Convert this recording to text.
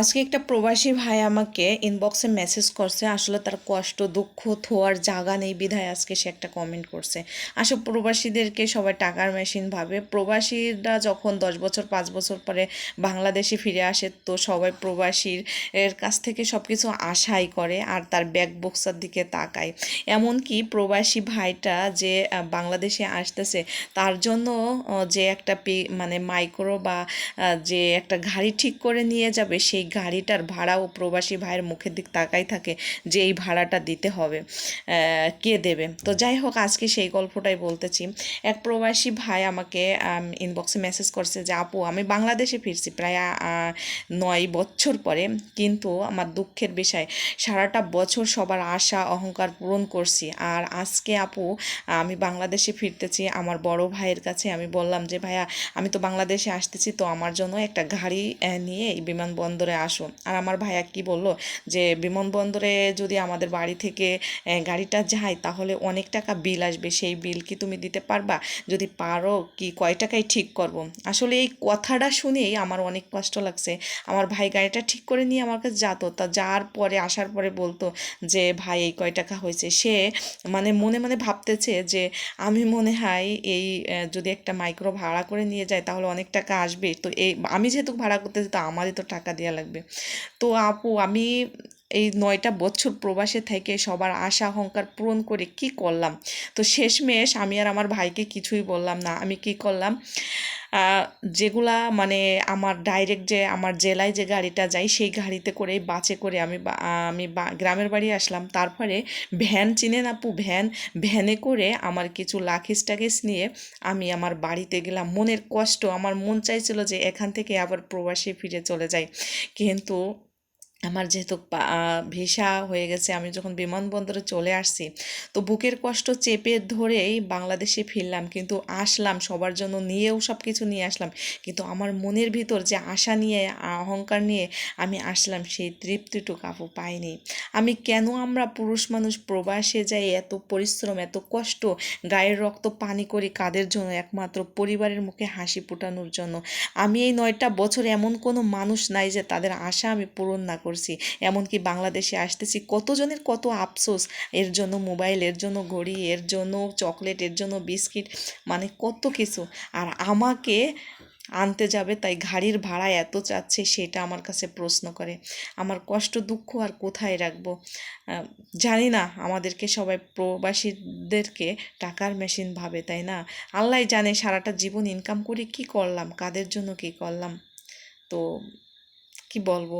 আজকে একটা প্রবাসী ভাই আমাকে ইনবক্সে মেসেজ করছে, আসলে তার কষ্ট, দুঃখ, থোয়ার জায়গা নেই, বিধায় আজকে সে একটা কমেন্ট করছে। আসলে প্রবাসীদেরকে সবাই টাকার মেশিন ভাবে। প্রবাসীরা যখন দশ বছর, পাঁচ বছর পরে বাংলাদেশে ফিরে আসে, তো সবাই প্রবাসীর এর কাছ থেকে সব কিছু আশাই করে আর তার ব্যাগ বক্সার দিকে তাকায়। এমনকি প্রবাসী ভাইটা যে বাংলাদেশে আসতেছে, তার জন্য যে একটা মানে মাইক্রো বা যে একটা গাড়ি ঠিক করে নিয়ে যাবে, সেই গাড়িটার ভাড়াও প্রবাসী ভাইয়ের মুখের দিক তাকাই থাকে যে এই ভাড়াটা দিতে হবে কে দেবে? তো যাই হোক, আজকে সেই গল্পটাই বলতেছি। এক প্রবাসী ভাই আমাকে ইনবক্সে মেসেজ করছে যে, আপু, আমি বাংলাদেশে ফিরছি প্রায় নয় বছর পরে, কিন্তু আমার দুঃখের বিষয়, সারাটা বছর সবার আশা, অহংকার পূরণ করছি। আর আজকে, আপু, আমি বাংলাদেশে ফিরতেছি, আমার বড় ভাইয়ের কাছে আমি বললাম যে, ভাইয়া, আমি তো বাংলাদেশে আসতেছি, তো আমার জন্য একটা গাড়ি নিয়ে এই বিমানবন্দরে আসো আর আমার ভাইয়া কি বলল? যে বিমানবন্দরে যদি আমাদের বাড়ি থেকে গাড়িটা যায়, তাহলে অনেক টাকা বিল আসবে। সেই বিল কি তুমি দিতে পারবা? যদি পারো, কি কয় টাকায় ঠিক করব? আসলে এই কথাটা শুনেই আমার অনেক কষ্ট লাগছে। আমার ভাই গাড়িটা ঠিক করে নিয়ে আমার কাছে যেত। তা যাওয়ার পরে, আসার পরে বলতো যে, ভাই, এই কয় টাকা হয়েছে? সে মানে মনে মনে ভাবতেছে যে, আমি মনে হয় এই যদি একটা মাইক্রো ভাড়া করে নিয়ে যায়, তাহলে অনেক টাকা আসবে। তো এই, আমি যেহেতু ভাড়া করতেছি, তো আমারই তো টাকা দেওয়া লাগবে। তো আপু, আমি এই নয়টা বছর প্রবাসে থেকে সবার আশা, অহংকার পূরণ করে কি করলাম? তো শেষমেশ আমি আর আমার ভাইকে কিছুই বললাম না। আমি কি করলাম? যেগুলা মানে আমার ডাইরেক্ট যে আমার জেলায় যে গাড়িটা যাই সেই গাড়িতে করে বাসে করে আমি আমি গ্রামের বাড়ি আসলাম। তারপরে ভ্যান চিনেন আপু, ভ্যান, ভ্যানে করে আমার কিছু লাখিস টাকিস নিয়ে আমি আমার বাড়িতে গেলাম। মনের কষ্ট, আমার মন চাইছিল যে এখান থেকে আবার প্রবাসে ফিরে চলে যাই। কিন্তু আমার যেহেতু ভিসা হয়ে গেছে, আমি যখন বিমানবন্দরে চলে আসছি, তো বুকের কষ্ট চেপে ধরেই বাংলাদেশে ফিরলাম, কিন্তু আসলাম, সবার জন্য নিয়েও সব কিছু নিয়ে আসলাম, কিন্তু আমার মনের ভিতর যে আশা নিয়ে অহংকার নিয়ে আমি আসলাম, সেই তৃপ্তিটুকু আপু পাইনি। আমি কেন আমরা পুরুষ মানুষ প্রবাসে যাই, এত পরিশ্রম, এত কষ্ট, গায়ের রক্ত পানি করি কাদের জন্য? একমাত্র পরিবারের মুখে হাসি ফোটানোর জন্য। আমি এই নয়টা বছর এমন কোনো মানুষ নাই যে তাদের আশা আমি পূরণ না করছি। এমনকি বাংলাদেশে আসতেছি, কতজনের কত আফসোস, এর জন্য মোবাইল, এর জন্য ঘড়ি, এর জন্য চকলেট, এর জন্য বিস্কিট মানে কত কিছু। আর আমাকে আনতে যাবে, তাই গাড়ির ভাড়া এত চাচ্ছে, সেটা আমার কাছে প্রশ্ন করে। আমার কষ্ট, দুঃখ আর কোথায় রাখব? জানি না, আমাদেরকে সবাই প্রবাসীদেরকে টাকার মেশিন ভাবে, তাই না? আল্লাহ জানে, সারাটা জীবন ইনকাম করে কি করলাম, কাদের জন্য কি করলাম? তো, কি বলব?